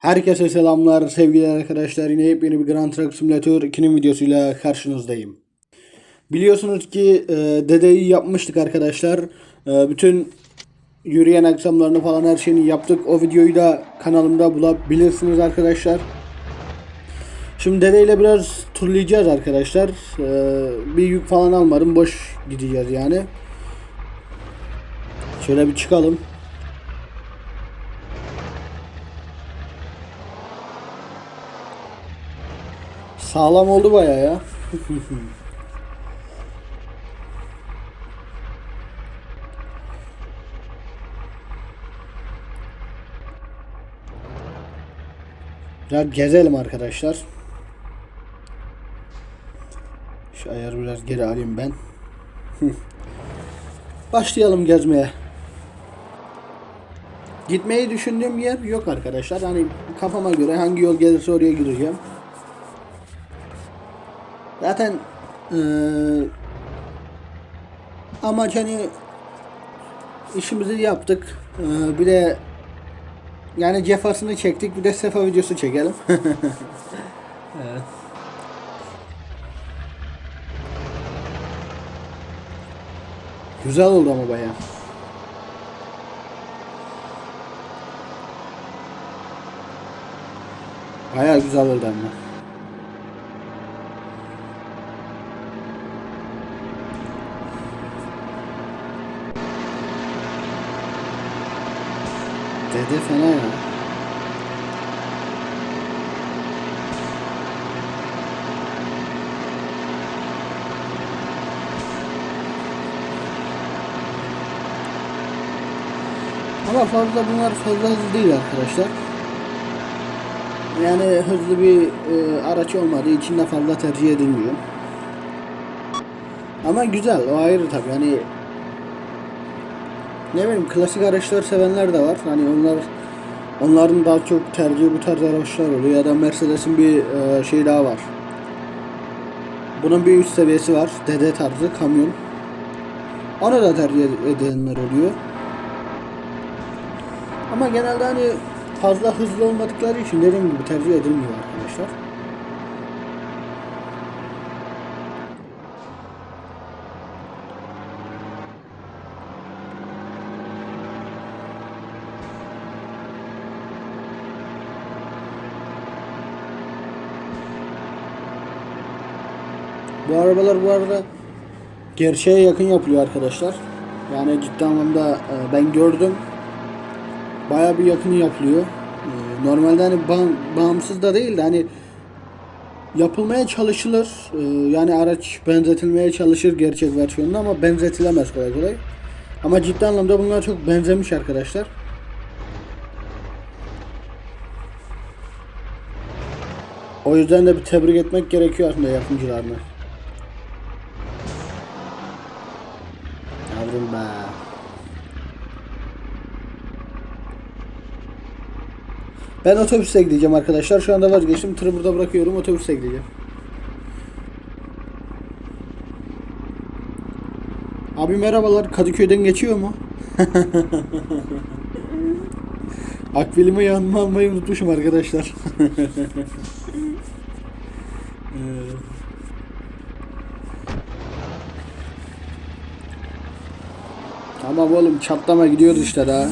Herkese selamlar sevgili arkadaşlar. Yine yepyeni bir Grand Truck Simulator 2'nin videosuyla karşınızdayım. Biliyorsunuz ki e, dedeyi yapmıştık arkadaşlar. E, bütün yürüyen aksamlarını falan her şeyini yaptık. O videoyu da kanalımda bulabilirsiniz arkadaşlar. Şimdi dedeyle biraz turlayacağız arkadaşlar. E, bir yük falan almadım. Boş gideceğiz yani. Şöyle bir çıkalım. Sağlam oldu baya ya. Ya gezelim arkadaşlar. Şu ayarı biraz geri alayım ben. Başlayalım gezmeye. Gitmeyi düşündüğüm yer yok arkadaşlar. Hani kafama göre hangi yol gelirse oraya gireceğim. Zaten eee amaç hani işimizi yaptık. Eee, bir de yani cefasını çektik. Bir de sefa videosu çekelim. evet. Güzel oldu ama bayağı. Bayağı güzel oldu ama. Dede fena ya. Ama fazla bunlar fazla hızlı değil arkadaşlar. Yani hızlı bir e, araç olmadığı için de fazla tercih edilmiyor. Ama güzel o ayrı tabii yani ne bileyim klasik araçlar sevenler de var. Hani onlar onların daha çok tercihi bu tarz araçlar oluyor ya da Mercedes'in bir e, şey daha var. Bunun bir üst seviyesi var. Dede tarzı kamyon. Onu da tercih ed- edenler oluyor. Ama genelde hani fazla hızlı olmadıkları için dediğim gibi tercih edilmiyor arkadaşlar. Bu arabalar bu arada gerçeğe yakın yapılıyor arkadaşlar. Yani ciddi anlamda e, ben gördüm. Baya bir yakını yapılıyor. E, Normalde hani bağ- bağımsız da değil de hani yapılmaya çalışılır. E, Yani araç benzetilmeye çalışır gerçek versiyonuna ama benzetilemez kolay kolay. Ama ciddi anlamda bunlar çok benzemiş arkadaşlar. O yüzden de bir tebrik etmek gerekiyor aslında yapımcılarını. Ben otobüse gideceğim arkadaşlar. Şu anda vazgeçtim. Tırı burada bırakıyorum. Otobüse gideceğim. Abi merhabalar. Kadıköy'den geçiyor mu? Akbilimi yanıma almayı unutmuşum arkadaşlar. Tamam oğlum çatlama gidiyoruz işte daha.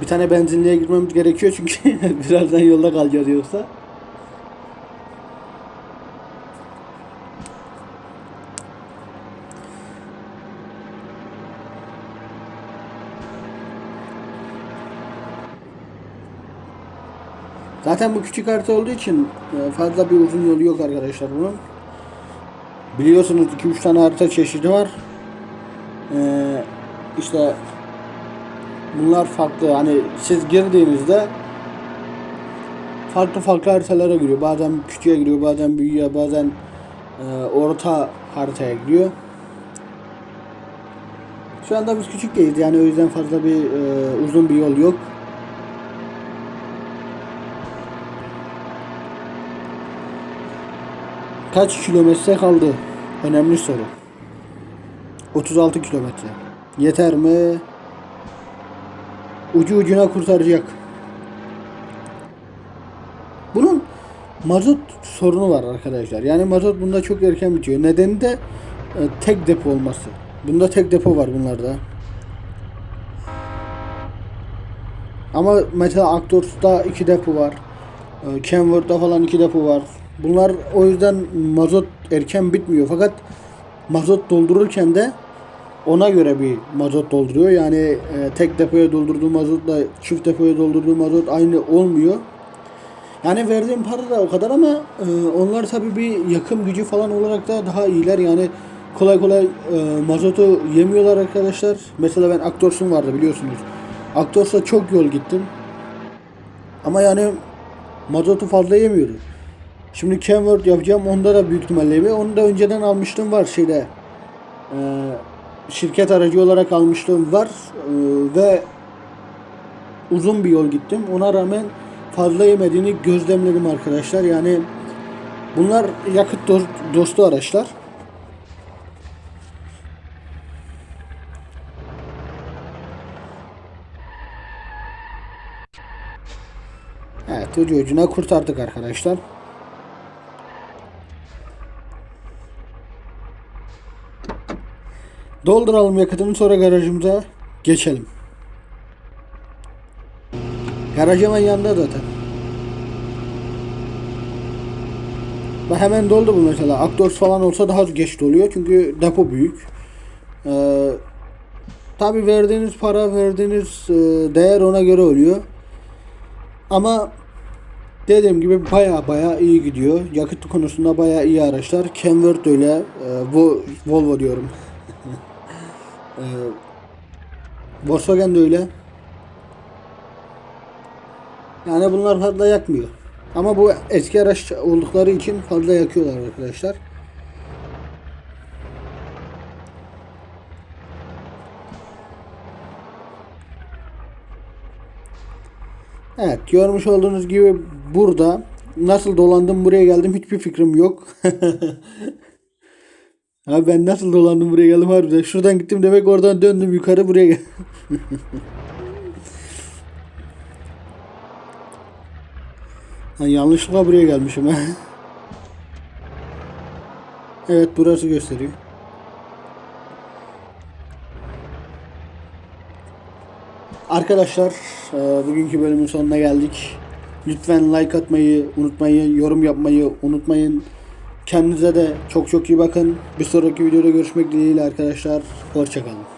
Bir tane benzinliğe girmemiz gerekiyor çünkü birazdan yolda kalacağız yoksa. Zaten bu küçük harita olduğu için e, fazla bir uzun yolu yok arkadaşlar bunun. Biliyorsunuz 2-3 tane harita çeşidi var. Ee, işte bunlar farklı. Hani siz girdiğinizde farklı farklı haritalara giriyor. Bazen küçüğe giriyor, bazen büyüğe, bazen e, orta haritaya giriyor. Şu anda biz küçük değiliz yani o yüzden fazla bir e, uzun bir yol yok. Kaç kilometre kaldı? Önemli soru. 36 kilometre. Yeter mi? Ucu ucuna kurtaracak. Bunun mazot sorunu var arkadaşlar. Yani mazot bunda çok erken bitiyor. Nedeni de e, tek depo olması. Bunda tek depo var bunlarda. Ama mesela Actors'ta iki depo var. E, Kenworth'ta falan iki depo var. Bunlar o yüzden mazot erken bitmiyor. Fakat mazot doldururken de ona göre bir mazot dolduruyor. Yani e, tek depoya doldurduğu mazotla çift depoya doldurduğu mazot aynı olmuyor. Yani verdiğim para da o kadar ama e, onlar tabii bir yakım gücü falan olarak da daha iyiler. Yani kolay kolay e, mazotu yemiyorlar arkadaşlar. Mesela ben Aktors'um vardı biliyorsunuz. Aktors'ta çok yol gittim. Ama yani mazotu fazla yemiyordu. Şimdi Kenworth yapacağım. Onda da büyük ihtimalle yemiyor. Onu da önceden almıştım var şeyde. E, şirket aracı olarak almışlığım var. E, ve uzun bir yol gittim. Ona rağmen fazla yemediğini gözlemledim arkadaşlar. Yani bunlar yakıt dost, dostu araçlar. Evet ucu ucuna kurtardık arkadaşlar. Dolduralım yakıtını sonra garajımıza geçelim. Garaj hemen yanında zaten. Bak hemen doldu bu mesela. Actors falan olsa daha geç doluyor çünkü depo büyük. Ee, Tabi verdiğiniz para, verdiğiniz e, değer ona göre oluyor. Ama dediğim gibi baya baya iyi gidiyor. Yakıt konusunda baya iyi araçlar. Kenworth öyle. E, Vo- Volvo diyorum. e, Volkswagen de öyle. Yani bunlar fazla yakmıyor. Ama bu eski araç oldukları için fazla yakıyorlar arkadaşlar. Evet görmüş olduğunuz gibi burada nasıl dolandım buraya geldim hiçbir fikrim yok. Abi ben nasıl dolandım buraya geldim harbiden. Şuradan gittim demek oradan döndüm yukarı buraya gel. Ha, yanlışlıkla buraya gelmişim ha. Evet burası gösteriyor. Arkadaşlar e, bugünkü bölümün sonuna geldik. Lütfen like atmayı unutmayın, yorum yapmayı unutmayın. Kendinize de çok çok iyi bakın. Bir sonraki videoda görüşmek dileğiyle arkadaşlar. Hoşçakalın.